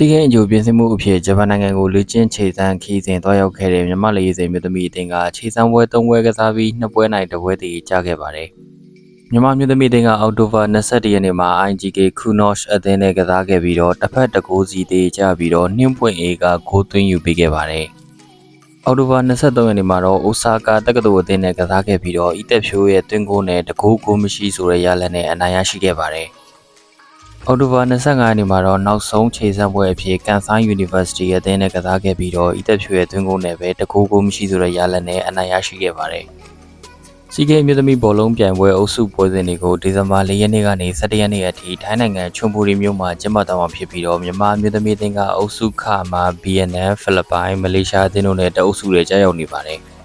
စီးကင်းအကျိုးပြင်ဆင်မှုအဖြစ်ဂျပန်နိုင်ငံကိုလေ့ကျင့်ခြေစမ်းခီးစဉ်တွားရောက်ခဲ့တဲ့မြန်မာလေယာဉ်မျိုးသမီးအသင်းကခြေစမ်းပွဲ၃ပွဲကစားပြီးနှစ်ပွဲနိုင်တစ်ပွဲတည်ကြခဲ့ပါတယ်။မြန်မာမျိုးသမီးအသင်းကအောက်တိုဘာ22ရက်နေ့မှာ IGK Kunosh အသင်းနဲ့ကစားခဲ့ပြီးတော့တစ်ဖက်တစ်ဂိုးစီတည်ကြပြီးတော့နှင်းပွင့် A ကဂိုးသွင်းယူပေးခဲ့ပါတယ်။အောက်တိုဘာ23ရက်နေ့မှာတော့အိုဆာကာတက္ကသိုလ်အသင်းနဲ့ကစားခဲ့ပြီးတော့အီတက်ဖြိုးရဲ့တွင်းဂိုးနဲ့တကူးဂိုးမရှိဆိုတဲ့ရလဒ်နဲ့အနိုင်ရရှိခဲ့ပါတယ်။ အောက်တိုဘာ25ရက်နေ့မှာတော့နောက်ဆုံးခြေစမ်းပွဲအဖြစ်ကန်ဆိုင်း University ရဲ့အသင်းနဲ့ကစားခဲ့ပြီးတော့အီတက်ဖြိုးရဲ့တွင်းဂိုးနဲ့ပဲတကူးဂိုးမရှိဆိုတဲ့ရလဒ်နဲ့အနိုင်ရရှိခဲ့ပါတယ်။စီကေအမျိုးသမီးဘောလုံးပြိုင်ပွဲအုပ်စုပွဲစဉ်တွေကိုဒီဇင်ဘာ၄ရက်နေ့ကနေ17ရက်နေ့အထိထိုင်းနိုင်ငံချွန်ပူရီမြို့မှာကျင်းပသွားမှာဖြစ်ပြီးတော့မြန်မာအမျိုးသမီးအသင်းကအုပ်စုခမှာ BNN ဖိလစ်ပိုင်မလေးရှားအသင်းတို့နဲ့တအုပ်စုတွေကြားရောက်နေပါတယ်။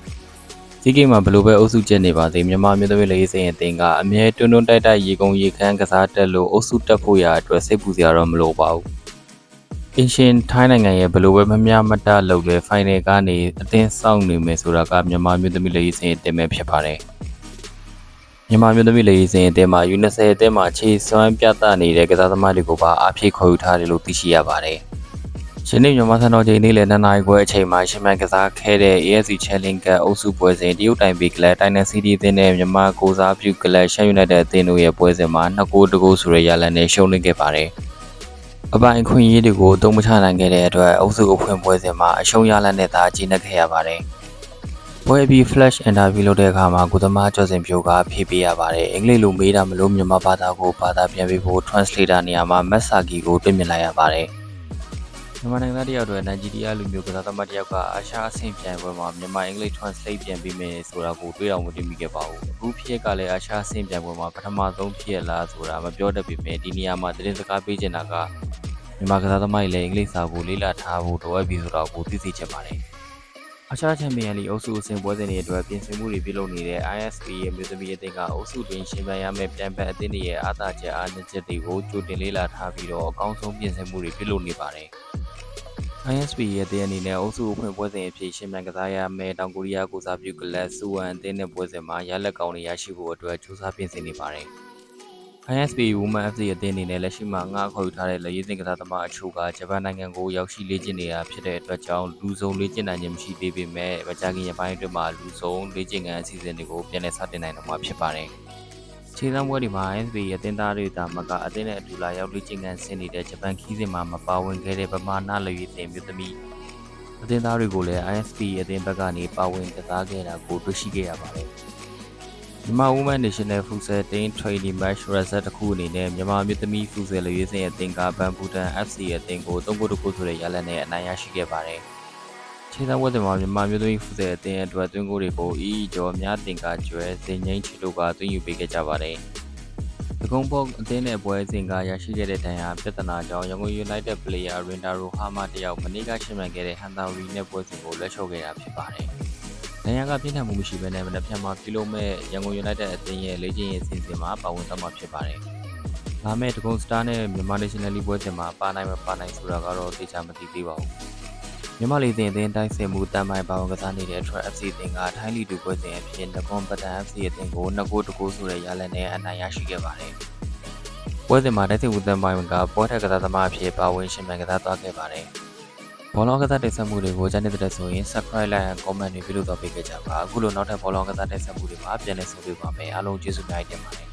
ဒီကိမှာဘလို့ပဲအုပ်စုကျက်နေပါသေးမြန်မာမျိုးသမီးလေးစိန်အသင်းကအမြဲတွန်းတွန်းတိုက်တိုက်ရေကုန်ရေခမ်းကစားတက်လို့အုပ်စုတက်ဖို့ရာအတွက်စိတ်ပူစရာတော့မလိုပါဘူး။အင်ရှင်ထိုင်းနိုင်ငံရဲ့ဘလို့ပဲမမျှမတလုပ်တဲ့ဖိုင်နယ်ကနေအသင်းစောင့်နေမယ်ဆိုတာကမြန်မာမျိုးသမီးလေးစိန်အသင်းပဲဖြစ်ပါတယ်။မြန်မာမျိုးသမီးလေးစိန်အသင်းမှာ U20 အသင်းမှာခြေစွမ်းပြသနေတဲ့ကစားသမားတွေကိုပါအားဖြည့်ခေါ်ယူထားတယ်လို့သိရှိရပါတယ်။ ယနေ့မြန်မာစံတော်ချိန်နေ့လယ်2နာရီခွဲအချိန်မှာရှင်မန်ကစားခဲ့တဲ့ AFC Challenge Cup အုပ်စုပွဲစဉ်တရုတ်တိုင်ပီကလပ်တိုင်းနယ်စီးတီးအသင်းနဲ့မြန်မာကိုစားပြုကလပ်ရှမ်းယူနိုက်တက်အသင်းတို့ရဲ့ပွဲစဉ်မှာ2ဂိုးတဂိုးဆိုတဲ့ရလဒ်နဲ့ရှုံးနိမ့်ခဲ့ပါတယ်။အပိုင်ခွင့်ရေးတွေကိုတုံးမချနိုင်ခဲ့တဲ့အတွက်အုပ်စုအဖွင့်ပွဲစဉ်မှာအရှုံးရလဒ်နဲ့သာကြီးနှက်ခဲ့ရပါတယ်။ပွဲပြီး flash interview လုပ်တဲ့အခါမှာကုသမားကျော်စင်ဖြိုးကဖြေပေးရပါတယ်။အင်္ဂလိပ်လိုမေးတာမလို့မြန်မာဘာသာကိုဘာသာပြန်ပေးဖို့ translator နေရာမှာမက်ဆာကီကိုတွေ့မြင်လိုက်ရပါတယ်။ မြန်မာနိုင်ငံသားတယောက်အတွက်နိုင်ဂျီးရီးယားလူမျိုးကစားသမားတယောက်ကအာရှအဆင့်ပြိုင်ပွဲမှာမြန်မာအင်္ဂလိပ် translate ပြန်ပြီးမယ်ဆိုတာကိုတွေးတော်မသိမိခဲ့ပါဘူးအခုဖြစ်ကလည်းအာရှအဆင့်ပြိုင်ပွဲမှာပထမဆုံးဖြစ်လားဆိုတာမပြောတတ်ပေမဲ့ဒီနေရာမှာသတင်းစကားပေးချင်တာကမြန်မာကစားသမားတွေလည်းအင်္ဂလိပ်စာကိုလေ့လာထားဖို့တော့အပ်ပြီဆိုတာကိုသိစေချင်ပါတယ်အရှားချန်ပီယံလီအုပ်စုအဆင့်ပွဲစဉ်တွေအတွက်ပြင်ဆင်မှုတွေပြုလုပ်နေတဲ့ ISP ရဲ့မြို့သမီးအသင်းကအုပ်စုတွင်ရှင်ပြိုင်ရမယ့်ပြန်ပတ်အသင်းတွေရဲ့အားသာချက်အားနည်းချက်တွေကိုကြိုတင်လေ့လာထားပြီးတော့အကောင်းဆုံးပြင်ဆင်မှုတွေပြုလုပ်နေပါတယ်။ ISP ရဲ့တဲ့အနေနဲ့အုပ်စုအဖွင့်ပွဲစဉ်အဖြစ်ရှင်မြန်ကစားရမယ့်တောင်ကိုရီးယားကိုစားပြုကလပ်စူဝမ်အသင်းနဲ့ပွဲစဉ်မှာရလက်ကောင်းတွေရရှိဖို့အတွက်ကြိုးစားပြင်ဆင်နေပါတယ်။ ISP Women FC အသင်းအနေနဲ့လက်ရှိမှာငှားခေါ်ယူထားတဲ့လက်ရေးစင်ကစားသမားအချို့ကဂျပန်နိုင်ငံကိုရောက်ရှိလေ့ကျင့်နေတာဖြစ်တဲ့အတွက်ကြောင့်လူဆုံးလေ့ကျင့်နိုင်ခြင်းမရှိသေးပေမဲ့မကြာခင်ရက်ပိုင်းအတွင်းမှာလူဆုံးလေ့ကျင့်ခန်းအစီအစဉ်တွေကိုပြန်လည်စတင်နိုင်တော့မှာဖြစ်ပါတယ်။ ခြေစမ်းပွဲတွေမှာ SB ရဲ့တင်သားတွေတာမကအသင်းနဲ့အတူလာရောက်လေ့ကျင့်ခန်းဆင်းနေတဲ့ဂျပန်ခီးစဉ်မှာမပါဝင်ခဲ့တဲ့ဗမာနာလူရည်တင်မျိုးသမီးအသင်းသားတွေကိုလည်း ISP အသင်းဘက်ကနေပါဝင်ကစားခဲ့တာကိုတွေ့ရှိခဲ့ရပါတယ်။မြန်မာ Women National Futsal Team Training Match Result တစ်ခုအနေနဲ့မြန်မာမျိုးသမီး Futsal လူရည်စင်အသင်းကဘန်ဘူတန် FC အသင်းကို၃ဂိုးတဂိုးဆိုတဲ့ရလဒ်နဲ့အနိုင်ရရှိခဲ့ပါတယ်။ ခြေစမ်းပွဲစဉ်မှာမြန်မာမျိုးသမီးဖူးဆယ်အသင်းအတွက်သွင်းကိုတွေကိုအီအီကျော်များတင်ကကျွဲစင်ငိမ့်ချီတို့ကသွင်းယူပေးခဲ့ကြပါတယ်။ဒဂုံပေါအသင်းနဲ့ပွဲစဉ်ကရရှိခဲ့တဲ့ဒဏ်ရာပြဿနာကြောင့်ရန်ကုန် United Player Rindaro Hama တယောက်မနေ့ကရှင်းမှန်ခဲ့တဲ့ဟန်တာရီနဲ့ပွဲစဉ်ကိုလက်လျှော့ခဲ့တာဖြစ်ပါတယ်။ဒဏ်ရာကပြင်းထန်မှုမရှိဘဲနဲ့မနက်ဖြန်မှာပြုလုပ်မဲ့ရန်ကုန် United အသင်းရဲ့လေ့ကျင့်ရေးအစီအစဉ်မှာပါဝင်သွားမှာဖြစ်ပါတယ်။ဒါမဲ့ဒဂုံစတာနဲ့မြန်မာ National League ပွဲစဉ်မှာပါနိုင်မပါနိုင်ဆိုတာကတော့သိချာမသိသေးပါဘူး။ မြန်မာလေစဉ်အသင်းတိုက်စစ်မှုတမ်းပိုင်းပါဝင်ကစားနေတဲ့ Trap FC အသင်းကထိုင်းလီတူပွဲစဉ်အဖြစ်နကွန်ပတန် FC အသင်းကို2ဂိုးတဂိုးဆိုတဲ့ရလဒ်နဲ့အနိုင်ရရှိခဲ့ပါတယ်။ပွဲစဉ်မှာတိုက်စစ်မှုတမ်းပိုင်းကပေါ်ထက်ကစားသမားအဖြစ်ပါဝင်ရှင်မြန်ကစားသွားခဲ့ပါတယ်။ဘောလုံးကစားတိုက်ဆက်မှုတွေကိုကြားနေတဲ့ဆိုရင် subscribe like and comment တွေပြုလုပ်တော့ပေးကြပါအခုလိုနောက်ထပ်ဘောလုံးကစားတိုက်ဆက်မှုတွေမှာပြန်လည်ဆုံတွေ့ပါမယ်အားလုံးကျေးဇူးများတင်ပါတယ်